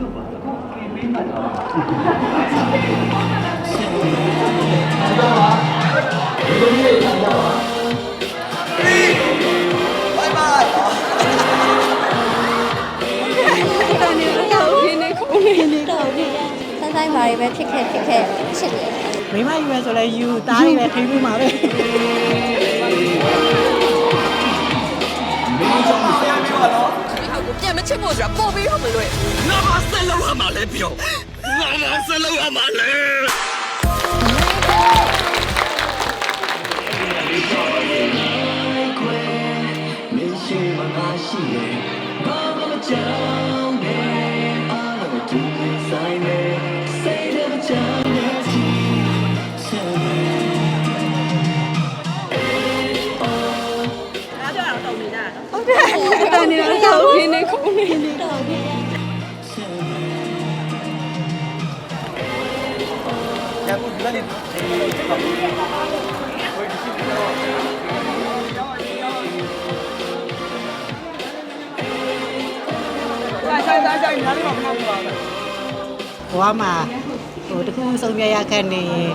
တော်နေတော့ခင်းနေခုံးနေနေတော့ဆိုင်ဆိုင်ဘာတွေပဲဖြစ်ခဲ့ဖြစ်ခဲ့ချစ်တယ်မိမယူမယ်ဆိုလဲယူသားတွေပဲထိပြီးမှာ ပဲပြန်မချစ်ဖို့ဆိုတာပို့ပြီးတော့မလွယ်ငါမဆက်လောက်ရမှာလဲပြောငါမဆက်လောက်ရမှာလဲ တော်နေတော့ခင်းနေခုံးနေနေတော့ဘဝမှာဟိုတခုဆုံးပြရခက်နေရင်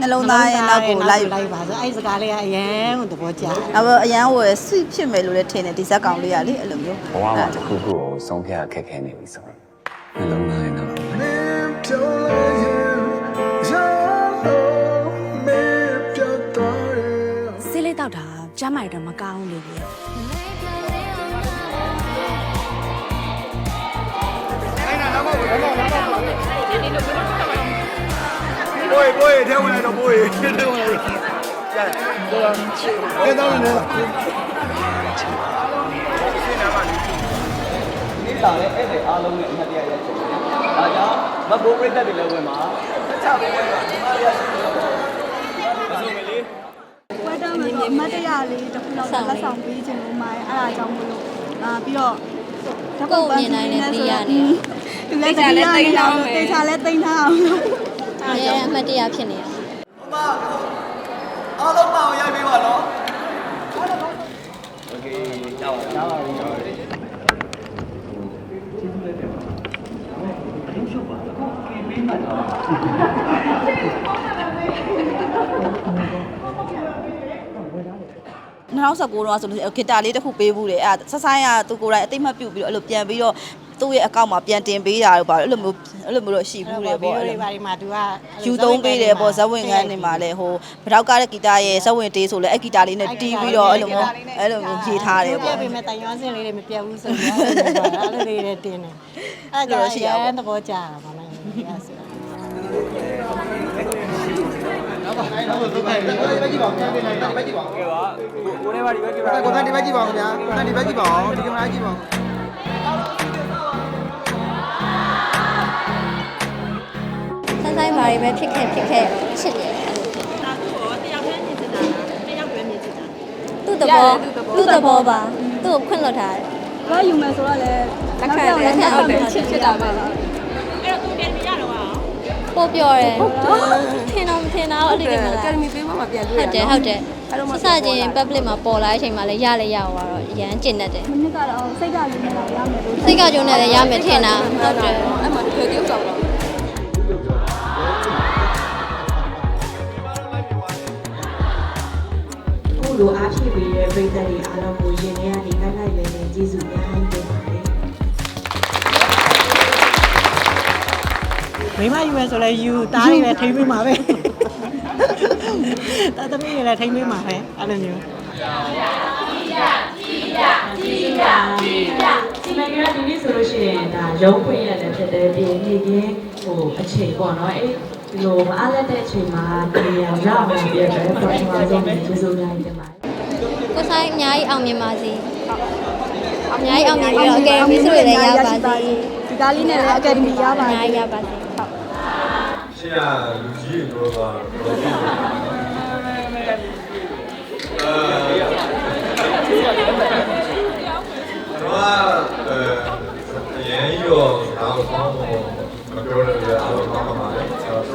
နှလုံးသားရဲ့နောက်ကိုလိုက်လိုက်ပါဆိုအဲ့ဒီစကားလေးကအရန်ကိုသဘောကျတယ်နောက်ပြီးအရန်ဝယ်ဆွဖြစ်မယ်လို့လည်းထင်တယ်ဒီဇက်ကောင်လေးကလေအဲ့လိုမျိုးဘဝမှာတစ်ခုခုကိုဆုံးဖြတ်ခက်ခဲနေပြီဆိုတော့နှလုံးသားရဲ့နောက်ဆေးလေးတောက်တာကျမ်းမာရတော့မကောင်းလို့လေ ဘိုးဘိုးထဲဝင်လာတော့ဘိုးထဲဝင်လာရတယ်ကျန်တော့နေလားနေတာလည်းဧည့်သည်အားလုံးနဲ့အမှတ်တရရက်ဖြစ်တယ်။ဒါကြောင့်မဘိုးပြိတက်တွေလည်းဝင်မှာဆက်ချပေးဝင်မှာဒီမှာရရှိတယ်။မဆိုမလေးပွဲတောင်းလို့အမတ်တရလေးတစ်ခုလောက်လက်ဆောင်ပေးခြင်းလို့မိုင်းအဲ့ဒါကြောင့်မလို့အာပြီးတော့သူလည်းတတိယနေအောင်တေချာလဲတိန်ထားအောင် အများအမှတ်တရဖြစ်နေတာ ။မအားလုံးပါအောင်ရိုက်ပေးပါနော်။โอเคကြောက်ပါကြောက်ပါကြောက်ပါ 2019တော့ဆိုလို့ရှိရင်ဂီတာလေးတစ်ခုပေးဘူးတယ်အဲ့ဒါဆက်ဆိုင်ကသူကိုယ်တိုင်အသိမှတ်ပြုတ်ပြီးတော့အဲ့လိုပြန်ပြီးတော့ သူ့ရဲ့အကောင့်မှာပြန်တင်ပေးတာတော့ပါအဲ့လိုမျိုးအဲ့လိုမျိုးတော့ရှိဘူးတယ်ပေါ့ဗီအဲ့ဒီယိုလိုတွေဘာတွေမှာ तू ကယူသုံးပေးတယ်ပေါ့ဇက်ဝင်ခန်းနေမှာလဲဟိုဗတောက်ကားတဲ့ဂီတာရဲ့ဇက်ဝင်တေးဆိုလဲအဲ့ဂီတာလေးနဲ့တီးပြီးတော့အဲ့လိုမျိုးအဲ့လိုမျိုးရေးထားတယ်ပြပေါ့ပေးမယ်တိုင်ရွမ်းစင်လေးတွေမပြတ်ဘူးဆိုတော့အဲ့လိုလေးတွေတင်းတယ်အဲ့ဒါကြရန်သဘောကျတာပါလားဒီကဆိုကိုယ်ထဲမှာဒီဘက်ကကိုယ်ကဒီဘက်ကြည့်ပါဦးခင်ဗျာကိုယ်ကဒီဘက်ကြည့်ပါဦးဒီကင်မရာကြည့်ပါဦး တွေပဲဖြစ်ခဲ့ဖြစ်ခဲ့ချစ်တယ်သူ့သဘောသူ့သဘောပါသူ့ကိုခွင့်လွှတ်ထားတယ်ဘာယူမယ်ဆိုတော့လဲလက်ခံလက်ခံဟုတ်တယ်ချစ်ချစ်တာပဲလားပို့ပြောတယ်ထင်တော့မထင်တာအဲ့ဒီကမလားကယ်မီပေးမှမပြန်တွေ့ဟုတ်တယ်ဟုတ်တယ်စစချင်း public မှာပေါ်လာတဲ့အချိန်မှာလည်းရလဲရသွားတော့ရမ်းကျင်တတ်တယ်မနစ်ကတော့စိတ်ကလေးနဲ့ရမယ်လို့စိတ်ကကြုံနဲ့လည်းရမယ်ထင်တာဟုတ်တယ်အဲ့မှာတကယ်တည်းကြောက်တော့ လိုအားဖြည့်ပေးတဲ့ပြည်သက်တွေအားလုံးကိုရင်ထဲကနေလိုက်လိုက်လဲလဲကျေးဇူးများကြီးတင်ပါတယ်မိမယူမယ်ဆိုလဲယူသားတွေပဲထိပြီးမှာပဲတာသမီးတွေလည်းထိပြီးမှာပဲအဲ့လိုမျိုးဒီနိုင်ငံကဒီနေ့ဆိုလို့ရှိရင်ဒါရုံးဖွင့်ရတယ်ဖြစ်တယ်ဒီနေ့ကဟိုအချိန်ပေါ့နော်အဲ့ ဒီလိုမအားလက်တဲ့အချိန်မှာဒီရရောက်လာပြည့်တယ်ပထမဆုံးကျေးဇူးများကြီးတင်ပါတယ်ကိုဆိုင်အများကြီးအောင်မြင်ပါစေအများကြီးအောင်မြင်ပြီးတော့အကယ်ဒမီဆိုလည်းရပါစေဒီကားလေးနဲ့လည်းအကယ်ဒမီရပါအစေများကြီးရပါစေဟုတ်ရှေ့ကလူကြီးတွေပြောတာတော့ဒီတော့အဲအရင်ရောတော့ကောင်းတော့မပြောရတဲ့အားလုံးကောင်း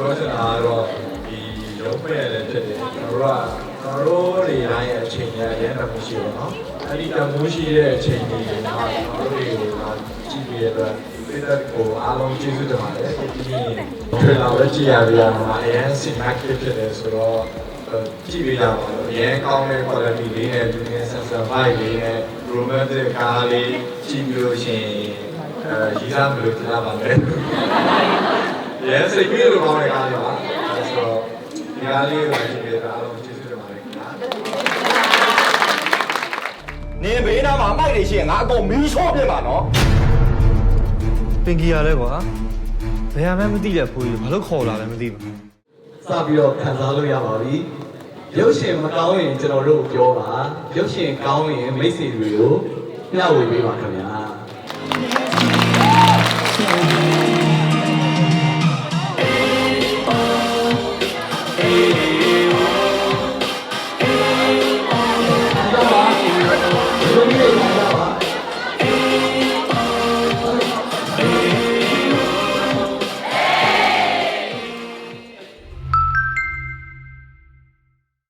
ပါလေဆိုတော့ကျွန်တော်ကတော့ဒီရုံးမဲ့လည်းဖြစ်တယ်ကျွန်တော်ကကျွန်တော်တို့တွေတိုင်းရဲ့အချိန်ရရန်တမှုရှိတော့နော်အဲ့ဒီတမှုရှိတဲ့အချိန်တွေမှာကျွန်တော်တို့တွေကိုကြည့်ပြီးရတဲ့တပြည်သက်ကိုအားလုံးကျေးဇူးတင်ပါတယ်ဒီနေ့ထွေလာပဲကြည်ရပြရမှာအရင် cinematic ဖြစ်တယ်ဆိုတော့ကြည့်ပြရပါတော့အရင်ကောင်းတဲ့ quality လေးနဲ့ဒီနေ့ sensor vibe လေးနဲ့ romantic ကားလေးကြည့်ပြီးလို့ရှိရင်အဲရည်စားမလို့ကြားပါမယ် Yes စိတ်ပြီးလို့ကောင်းတဲ့ကားလေးပါအဲဆိုတော့ဒီကားလေးကိုကြည့်ပြတာအားလုံးကျေးဇူးတင်ပါတယ်ခင်ဗျာနင်ဘေးနားမှာအမိုက်တွေရှိရင်ငါအကုန်မီးချော့ပြမှာနော်ပင်ကြီးရလဲကွာဘယ်မှမသိတဲ့ဖိုးကြီးဘာလို့ခေါ်လာလဲမသိဘူးစပြီးတော့ခံစားလို့ရပါပြီရုပ်ရှင်မကောင်းရင်ကျွန်တော်တို့ပြောပါရုပ်ရှင်ကောင်းရင်မိတ်ဆွေတွေကိုမျှဝေပေးပါခင်ဗျာ